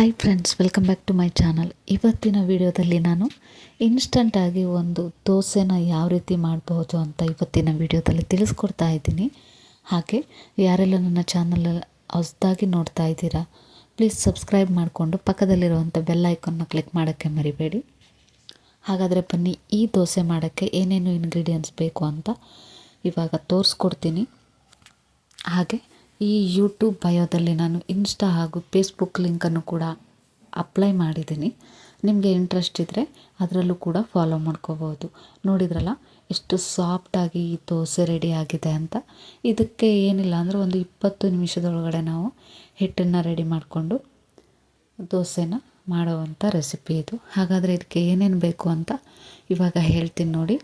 Hi friends welcome back to my channel ಇವತ್ತಿನ ವಿಡಿಯೋದಲ್ಲಿ ನಾನು ಇನ್ಸ್ಟಂಟಾಗಿ ಒಂದು ದೋಸೆನ ಯಾವ ರೀತಿ ಮಾಡಬಹುದು ಅಂತ ಇವತ್ತಿನ ವಿಡಿಯೋದಲ್ಲಿ ತಿಳಿಸ್ಕೊಡ್ತಾ ಇದ್ದೀನಿ. ಹಾಗೆ ಯಾರೆಲ್ಲ ನನ್ನ ಚಾನಲ್ ಹೊಸದಾಗಿ ನೋಡ್ತಾ ಇದ್ದೀರಾ ಪ್ಲೀಸ್ ಸಬ್ಸ್ಕ್ರೈಬ್ ಮಾಡಿಕೊಂಡು ಪಕ್ಕದಲ್ಲಿರುವಂಥ ಬೆಲ್ ಐಕನ್ನ ಕ್ಲಿಕ್ ಮಾಡೋಕ್ಕೆ ಮರಿಬೇಡಿ. ಹಾಗಾದರೆ ಬನ್ನಿ, ಈ ದೋಸೆ ಮಾಡೋಕ್ಕೆ ಏನೇನು ಇಂಗ್ರೀಡಿಯೆಂಟ್ಸ್ ಬೇಕು ಅಂತ ಇವಾಗ ತೋರಿಸ್ಕೊಡ್ತೀನಿ. ಹಾಗೆ ಈ ಯೂಟ್ಯೂಬ್ ಬಯೋದಲ್ಲಿ ನಾನು ಇನ್ಸ್ಟಾ ಹಾಗೂ ಫೇಸ್ಬುಕ್ ಲಿಂಕನ್ನು ಕೂಡ ಅಪ್ಲೈ ಮಾಡಿದ್ದೀನಿ. ನಿಮಗೆ ಇಂಟ್ರೆಸ್ಟ್ ಇದ್ದರೆ ಅದರಲ್ಲೂ ಕೂಡ ಫಾಲೋ ಮಾಡ್ಕೋಬೋದು ನೋಡಿದ್ರಲ್ಲ, ಎಷ್ಟು ಸಾಫ್ಟಾಗಿ ಈ ದೋಸೆ ರೆಡಿ ಆಗಿದೆ ಅಂತ. ಇದಕ್ಕೆ ಏನಿಲ್ಲ ಅಂದರೆ ಒಂದು ಇಪ್ಪತ್ತು ನಿಮಿಷದೊಳಗಡೆ ನಾವು ಹಿಟ್ಟನ್ನು ರೆಡಿ ಮಾಡಿಕೊಂಡು ದೋಸೆನ ಮಾಡುವಂಥ ರೆಸಿಪಿ ಇದು. ಹಾಗಾದರೆ ಇದಕ್ಕೆ ಏನೇನು ಬೇಕು ಅಂತ ಇವಾಗ ಹೇಳ್ತೀನಿ ನೋಡಿ.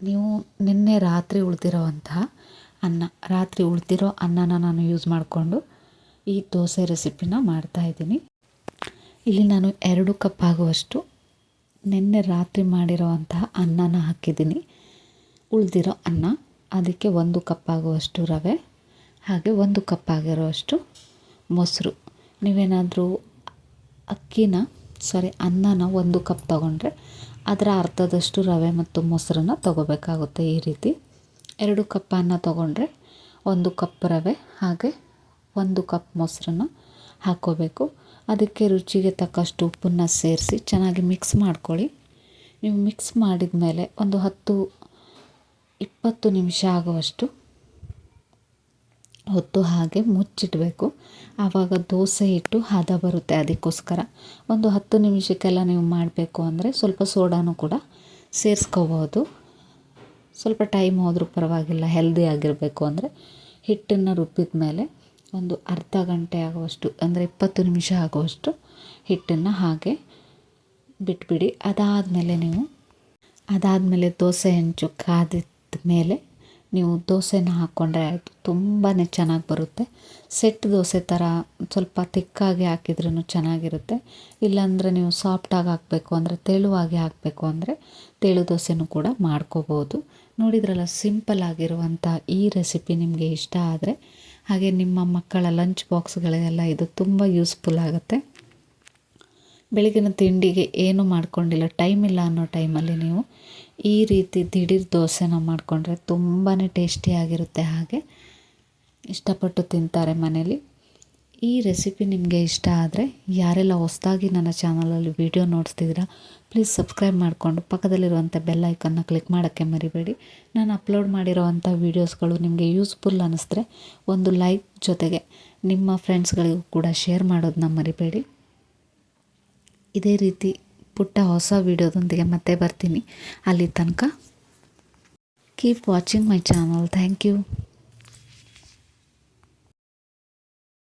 ನೀವು ನಿನ್ನೆ ರಾತ್ರಿ ಉಳಿದಿರೋವಂತಹ ಅನ್ನ, ರಾತ್ರಿ ಉಳಿದಿರೋ ಅನ್ನನ ನಾನು ಯೂಸ್ ಮಾಡಿಕೊಂಡು ಈ ದೋಸೆ ರೆಸಿಪಿನ ಮಾಡ್ತಾಯಿದ್ದೀನಿ ಇಲ್ಲಿ ನಾನು ಎರಡು ಕಪ್ ಆಗುವಷ್ಟು ನಿನ್ನೆ ರಾತ್ರಿ ಮಾಡಿರೋವಂತಹ ಅನ್ನನ ಹಾಕಿದ್ದೀನಿ. ಉಳಿದಿರೋ ಅನ್ನ, ಅದಕ್ಕೆ ಒಂದು ಕಪ್ ಆಗುವಷ್ಟು ರವೆ, ಹಾಗೆ ಒಂದು ಕಪ್ ಆಗಿರೋಷ್ಟು ಮೊಸರು. ನೀವೇನಾದರೂ ಅಕ್ಕಿನ ಸಾರಿ ಅನ್ನನ ಒಂದು ಕಪ್ ತಗೊಂಡ್ರೆ ಅದರ ಅರ್ಧದಷ್ಟು ರವೆ ಮತ್ತು ಮೊಸರನ್ನ ತಗೋಬೇಕಾಗುತ್ತೆ ಈ ರೀತಿ. ಎರಡು ಕಪ್ ಅನ್ನ ತೊಗೊಂಡ್ರೆ ಒಂದು ಕಪ್ ರವೆ ಹಾಗೆ ಒಂದು ಕಪ್ ಮೊಸರನ್ನ ಹಾಕ್ಕೋಬೇಕು. ಅದಕ್ಕೆ ರುಚಿಗೆ ತಕ್ಕಷ್ಟು ಉಪ್ಪನ್ನು ಸೇರಿಸಿ ಚೆನ್ನಾಗಿ ಮಿಕ್ಸ್ ಮಾಡ್ಕೊಳ್ಳಿ. ನೀವು ಮಿಕ್ಸ್ ಮಾಡಿದ ಮೇಲೆ ಒಂದು ಹತ್ತು, ಇಪ್ಪತ್ತು ನಿಮಿಷ ಆಗುವಷ್ಟು ಹೊತ್ತು ಹಾಗೆ ಮುಚ್ಚಿಡಬೇಕು. ಆವಾಗ ದೋಸೆ ಇಟ್ಟು ಹದ ಬರುತ್ತೆ ಅದಕ್ಕೋಸ್ಕರ. ಒಂದು ಹತ್ತು ನಿಮಿಷಕ್ಕೆಲ್ಲ ನೀವು ಮಾಡಬೇಕು ಅಂದರೆ ಸ್ವಲ್ಪ ಸೋಡಾನು ಕೂಡ ಸೇರಿಸ್ಕೋಬೋದು. ಸ್ವಲ್ಪ ಟೈಮ್ ಹೋದರೂ ಪರವಾಗಿಲ್ಲ ಹೆಲ್ದಿ ಆಗಿರಬೇಕು ಅಂದರೆ ಹಿಟ್ಟನ್ನು ರುಬ್ಬಿದ ಮೇಲೆ ಒಂದು ಅರ್ಧ ಗಂಟೆ ಆಗುವಷ್ಟು, ಅಂದರೆ ಇಪ್ಪತ್ತು ನಿಮಿಷ ಆಗುವಷ್ಟು ಹಿಟ್ಟನ್ನು ಹಾಗೆ ಬಿಟ್ಬಿಡಿ. ಅದಾದಮೇಲೆ ನೀವು, ಅದಾದಮೇಲೆ ದೋಸೆ, ಹೆಂಚು ಕಾದಿದ್ದ ಮೇಲೆ ನೀವು ದೋಸೆನ ಹಾಕ್ಕೊಂಡ್ರೆ ಆಯಿತು ತುಂಬಾ ಚೆನ್ನಾಗಿ ಬರುತ್ತೆ. ಸೆಟ್ ದೋಸೆ ಥರ ಸ್ವಲ್ಪ ತಿಕ್ಕಾಗಿ ಹಾಕಿದ್ರೂ ಚೆನ್ನಾಗಿರುತ್ತೆ. ಇಲ್ಲಾಂದರೆ ನೀವು ಸಾಫ್ಟಾಗಿ ಹಾಕಬೇಕು ಅಂದರೆ, ತೆಳುವಾಗಿ ಹಾಕಬೇಕು ಅಂದರೆ ತೆಳು ದೋಸೆನೂ ಕೂಡ ಮಾಡ್ಕೋಬೋದು. ನೋಡಿದ್ರಲ್ಲ, ಸಿಂಪಲ್ ಆಗಿರುವಂಥ ಈ ರೆಸಿಪಿ ನಿಮಗೆ ಇಷ್ಟ ಆದರೆ, ಹಾಗೆ ನಿಮ್ಮ ಮಕ್ಕಳ ಲಂಚ್ ಬಾಕ್ಸ್ಗಳಿಗೆಲ್ಲ ಇದು ತುಂಬ ಯೂಸ್ಫುಲ್ ಆಗುತ್ತೆ. ಬೆಳಗಿನ ತಿಂಡಿಗೆ ಏನು ಮಾಡ್ಕೊಂಡಿಲ್ಲ, ಟೈಮ್ ಇಲ್ಲ ಅನ್ನೋ ಟೈಮಲ್ಲಿ ನೀವು ಈ ರೀತಿ ದಿಢೀರ್ ದೋಸೆನ ಮಾಡಿಕೊಂಡ್ರೆ ತುಂಬಾ ಟೇಸ್ಟಿಯಾಗಿರುತ್ತೆ ಹಾಗೆ. ಇಷ್ಟಪಟ್ಟು ತಿಂತಾರೆ ಮನೇಲಿ. ಈ ರೆಸಿಪಿ ನಿಮಗೆ ಇಷ್ಟ ಆದರೆ ಯಾರೆಲ್ಲ ಹೊಸದಾಗಿ ನನ್ನ ಚಾನಲಲ್ಲಿ ವಿಡಿಯೋ ನೋಡ್ತಿದ್ದೀರಾ ಪ್ಲೀಸ್ ಸಬ್ಸ್ಕ್ರೈಬ್ ಮಾಡಿಕೊಂಡು ಪಕ್ಕದಲ್ಲಿರುವಂಥ ಬೆಲ್ ಐಕನ್ನ ಕ್ಲಿಕ್ ಮಾಡೋಕ್ಕೆ ಮರಿಬೇಡಿ. ನಾನು ಅಪ್ಲೋಡ್ ಮಾಡಿರೋವಂಥ ವೀಡಿಯೋಸ್ಗಳು ನಿಮಗೆ ಯೂಸ್ಫುಲ್ ಅನ್ನಿಸಿದ್ರೆ ಒಂದು ಲೈಕ್ ಜೊತೆಗೆ ನಿಮ್ಮ ಫ್ರೆಂಡ್ಸ್ಗಳಿಗೂ ಕೂಡ ಶೇರ್ ಮಾಡೋದನ್ನ ಮರಿಬೇಡಿ. ಇದೇ ರೀತಿ ಪುಟ್ಟ ಹೊಸ ವೀಡಿಯೋದೊಂದಿಗೆ ಮತ್ತೆ ಬರ್ತೀನಿ. ಅಲ್ಲಿ ತನಕ keep watching my channel thank you